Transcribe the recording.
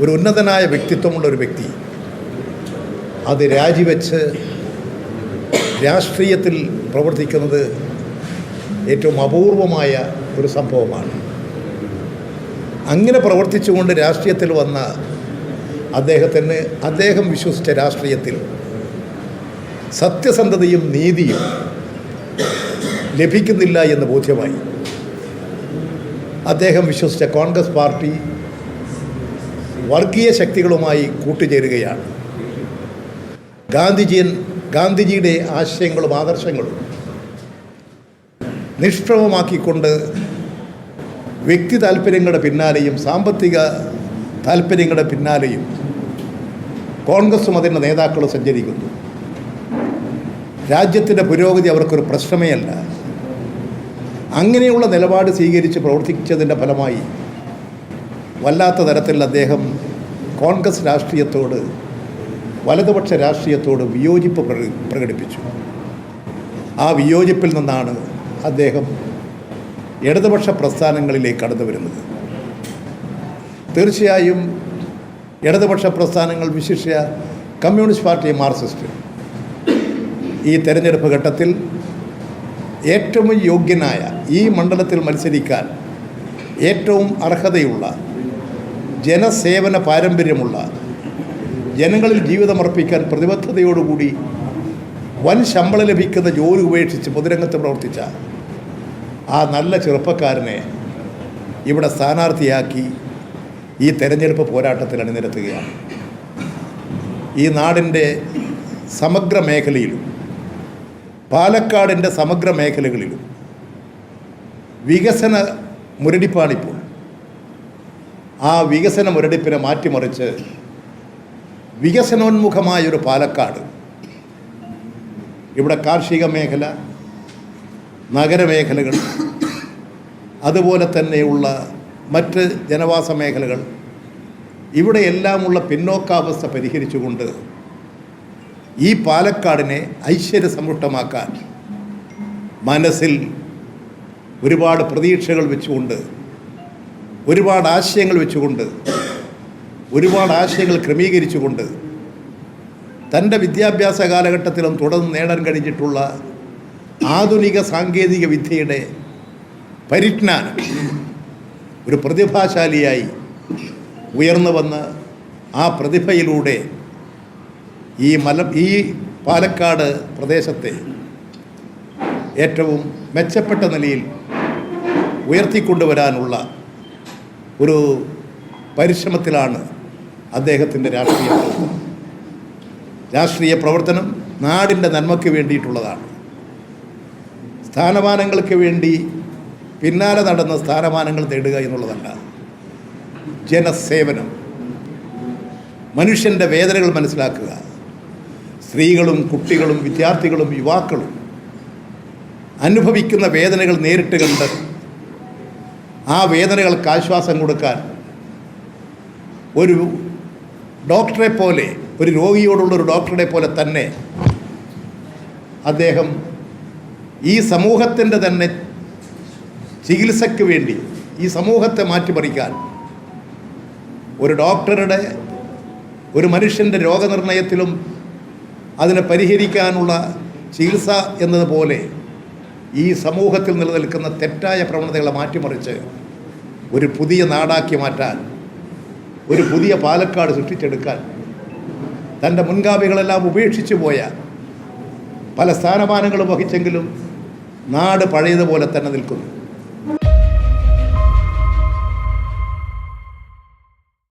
ഒരു ഉന്നതനായ വ്യക്തിത്വമുള്ള ഒരു വ്യക്തി അത് രാജിവെച്ച് രാഷ്ട്രീയത്തിൽ പ്രവർത്തിക്കുന്നത് ഏറ്റവും അപൂർവമായ ഒരു സംഭവമാണ്. അങ്ങനെ പ്രവർത്തിച്ചുകൊണ്ട് രാഷ്ട്രീയത്തിൽ വന്ന അദ്ദേഹത്തിന് അദ്ദേഹം വിശ്വസിച്ച രാഷ്ട്രീയത്തിൽ സത്യസന്ധതയും നീതിയും ലഭിക്കുന്നില്ല എന്ന് ബോധ്യമായി. അദ്ദേഹം വിശ്വസിച്ച കോൺഗ്രസ് പാർട്ടി വർഗീയ ശക്തികളുമായി കൂട്ടുചേരുകയാണ്. ഗാന്ധിജിയൻ ഗാന്ധിജിയുടെ ആശയങ്ങളും ആദർശങ്ങളും നിഷ്പ്രഭമാക്കിക്കൊണ്ട് വ്യക്തി താല്പര്യങ്ങളുടെ പിന്നാലെയും സാമ്പത്തിക താല്പര്യങ്ങളുടെ പിന്നാലെയും കോൺഗ്രസും അതിന്റെ നേതാക്കളും സഞ്ചരിക്കുന്നു. രാജ്യത്തിന്റെ പുരോഗതി അവർക്കൊരു പ്രശ്നമേ അല്ല. അങ്ങനെയുള്ള നിലപാട് സ്വീകരിച്ച് പ്രവർത്തിച്ചതിന്റെ ഫലമായി വല്ലാത്ത തരത്തിൽ അദ്ദേഹം കോൺഗ്രസ് രാഷ്ട്രീയത്തോട് വലതുപക്ഷ രാഷ്ട്രീയത്തോട് വിയോജിപ്പ് പ്രക- പ്രകടിപ്പിച്ചു. ആ വിയോജിപ്പിൽ നിന്നാണ് അദ്ദേഹം ഇടതുപക്ഷ പ്രസ്ഥാനങ്ങളിലേക്ക് കടന്നു വരുന്നത്. തീർച്ചയായും ഇടതുപക്ഷ പ്രസ്ഥാനങ്ങൾ വിശിഷ്യ കമ്മ്യൂണിസ്റ്റ് പാർട്ടി മാർക്സിസ്റ്റ്. ഈ തെരഞ്ഞെടുപ്പ് ഘട്ടത്തിൽ ഏറ്റവും യോഗ്യനായ ഈ മണ്ഡലത്തിൽ മത്സരിക്കാൻ ഏറ്റവും അർഹതയുള്ള ജനസേവന പാരമ്പര്യമുള്ള ജനങ്ങളിൽ ജീവിതമർപ്പിക്കാൻ പ്രതിബദ്ധതയോടുകൂടി വൻ ശമ്പളം ലഭിക്കുന്ന ജോലി ഉപേക്ഷിച്ച് പൊതുരംഗത്ത് പ്രവർത്തിച്ച ആ നല്ല ചെറുപ്പക്കാരനെ ഇവിടെ സ്ഥാനാർത്ഥിയാക്കി ഈ തെരഞ്ഞെടുപ്പ് പോരാട്ടത്തിൽ അണിനിരത്തുകയാണ്. ഈ നാടിന്റെ സമഗ്ര മേഖലയിലും പാലക്കാടിന്റെ സമഗ്ര മേഖലകളിലും വികസന മുരടിപ്പാണിപ്പോൾ. ആ വികസന മുരടിപ്പിനെ മാറ്റിമറിച്ച് വികസനോന്മുഖമായൊരു പാലക്കാട്. ഇവിടെ കാർഷിക മേഖല നഗരമേഖലകൾ അതുപോലെ തന്നെയുള്ള മറ്റ് ജനവാസ മേഖലകൾ ഇവിടെയെല്ലാമുള്ള പിന്നോക്കാവസ്ഥ പരിഹരിച്ചുകൊണ്ട് ഈ പാലക്കാടിനെ ഐശ്വര്യസമ്പുഷ്ടമാക്കാൻ മനസ്സിൽ ഒരുപാട് പ്രതീക്ഷകൾ വെച്ചുകൊണ്ട് ഒരുപാട് ആശയങ്ങൾ വെച്ചുകൊണ്ട് ഒരുപാട് ആശയങ്ങൾ ക്രമീകരിച്ചുകൊണ്ട് തന്റെ വിദ്യാഭ്യാസ കാലഘട്ടത്തിലും തുടർന്ന് നേടാൻ കഴിഞ്ഞിട്ടുള്ള ആധുനിക സാങ്കേതിക വിദ്യയുടെ പരിജ്ഞാനം ഒരു പ്രതിഭാശാലിയായി ഉയർന്നു വന്ന് ആ പ്രതിഭയിലൂടെ ഈ മല ഈ പാലക്കാട് പ്രദേശത്തെ ഏറ്റവും മെച്ചപ്പെട്ട നിലയിൽ ഉയർത്തിക്കൊണ്ടുവരാനുള്ള ഒരു പരിശ്രമത്തിലാണ് അദ്ദേഹത്തിന്റെ രാഷ്ട്രീയ പ്രവർത്തനം. രാഷ്ട്രീയ പ്രവർത്തനം നാടിന്റെ നന്മയ്ക്ക് വേണ്ടിയിട്ടുള്ളതാണ്. സ്ഥാനമാനങ്ങൾക്ക് വേണ്ടി പിന്നാലെ നടന്ന സ്ഥാനമാനങ്ങൾ തേടുക എന്നുള്ളതല്ല ജനസേവനം. മനുഷ്യന്റെ വേദനകൾ മനസ്സിലാക്കുക. സ്ത്രീകളും കുട്ടികളും വിദ്യാർത്ഥികളും യുവാക്കളും അനുഭവിക്കുന്ന വേദനകൾ നേരിട്ട് കണ്ട് ആ വേദനകൾക്ക് ആശ്വാസം കൊടുക്കാൻ ഒരു ഡോക്ടറെ പോലെ ഒരു രോഗിയോടുള്ള ഒരു ഡോക്ടറെ പോലെ തന്നെ അദ്ദേഹം ഈ സമൂഹത്തിന്റെ തന്നെ ചികിത്സയ്ക്ക് വേണ്ടി ഈ സമൂഹത്തെ മാറ്റിമറിക്കാൻ ഒരു ഡോക്ടറുടെ ഒരു മനുഷ്യന്റെ രോഗനിർണയത്തിലും അതിനെ പരിഹരിക്കാനുള്ള ചികിത്സ എന്നതുപോലെ ഈ സമൂഹത്തിൽ നിലനിൽക്കുന്ന തെറ്റായ പ്രവണതകളെ മാറ്റിമറിച്ച് ഒരു പുതിയ നാടാക്കി മാറ്റാൻ ഒരു പുതിയ പാലക്കാട് സൃഷ്ടിച്ചെടുക്കാൻ തന്റെ മുൻഗാമികളെല്ലാം ഉപേക്ഷിച്ചു പോയ പല സ്ഥാനമാനങ്ങളും വഹിച്ചെങ്കിലും നാട് പഴയതുപോലെ തന്നെ നിൽക്കുന്നു.